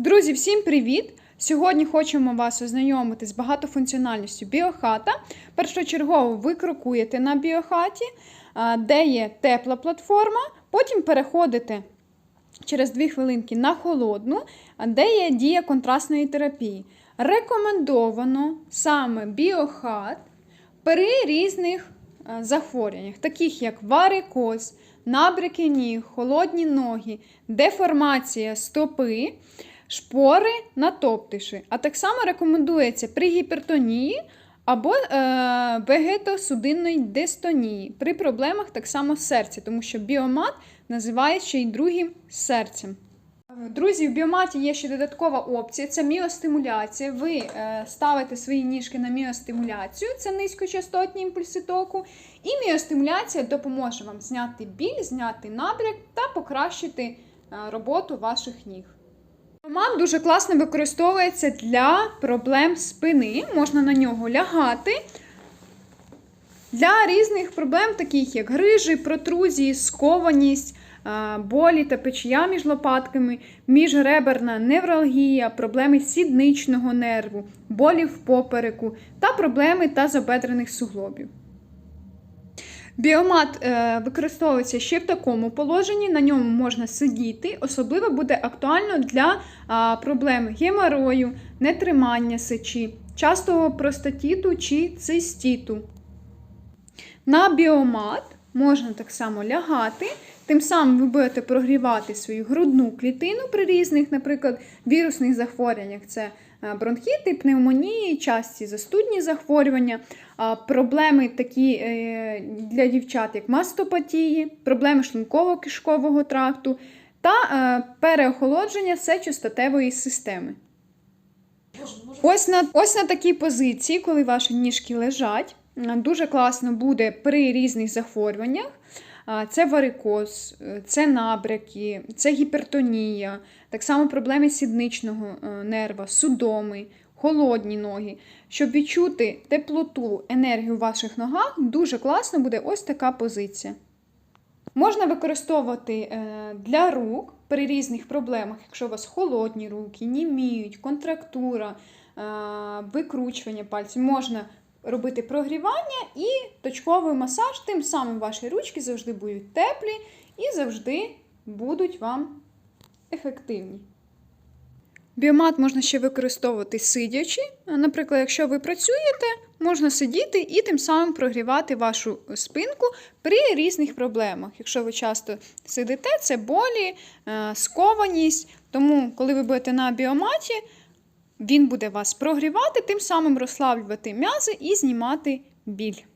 Друзі, всім привіт! Сьогодні хочемо вас ознайомити з багатофункціональністю біохата. Першочергово ви крокуєте на біохаті, де є тепла платформа, потім переходите через 2 хвилинки на холодну, де є дія контрастної терапії. Рекомендовано саме біохат при різних захворюваннях, таких як варикоз, набряки ніг, холодні ноги, деформація стопи, шпори на топтиші. А так само рекомендується при гіпертонії або е, вегетосудинної дистонії, при проблемах так само серця, тому що біомат називають ще й другим серцем. Друзі, в біоматі є ще додаткова опція це міостимуляція. Ви е, ставите свої ніжки на міостимуляцію, це низькочастотні імпульси току. І міостимуляція допоможе вам зняти біль, зняти набряк та покращити е, роботу ваших ніг. Біомат дуже класно використовується для проблем спини. Можна на нього лягати. Для різних проблем, таких як грижі, протрузії, скованість, болі та печія між лопатками, міжреберна невралгія, проблеми сідничного нерву, болі в попереку та проблеми тазобедрених суглобів. Біомат е, використовується ще в такому положенні, на ньому можна сидіти. Особливо буде актуально для проблем геморою, нетримання сечі, частого простатіту чи цистіту. На біомат можна так само лягати, тим самим ви будете прогрівати свою грудну клітину при різних, наприклад, вірусних захворюваннях. Це е, бронхіти, пневмонії, часті застудні захворювання, проблеми такі е, для дівчат, як мастопатії, проблеми шлунково-кишкового тракту та е, переохолодження сечостатевої системи. Ось на, ось на такій позиції, коли ваші ніжки лежать, дуже класно буде при різних захворюваннях. Це варикоз, е, це набряки, це гіпертонія, так само проблеми сідничного е, нерва, судоми, холодні ноги. Щоб відчути теплоту, енергію в ваших ногах, дуже класно буде ось така позиція. Можна використовувати е, для рук при різних проблемах, якщо у вас холодні руки, німіють, контрактура, викручування пальців, можна робити прогрівання і точковий масаж, тим самим ваші ручки завжди будуть теплі і завжди будуть вам ефективні. Біомат можна ще використовувати сидячи. Наприклад, якщо ви працюєте, можна сидіти і тим самим прогрівати вашу спинку при різних проблемах. Якщо ви часто сидите, це болі, е, скованість. Тому, коли ви будете на біоматі, він буде вас прогрівати, тим самим розслаблювати м'язи і знімати біль.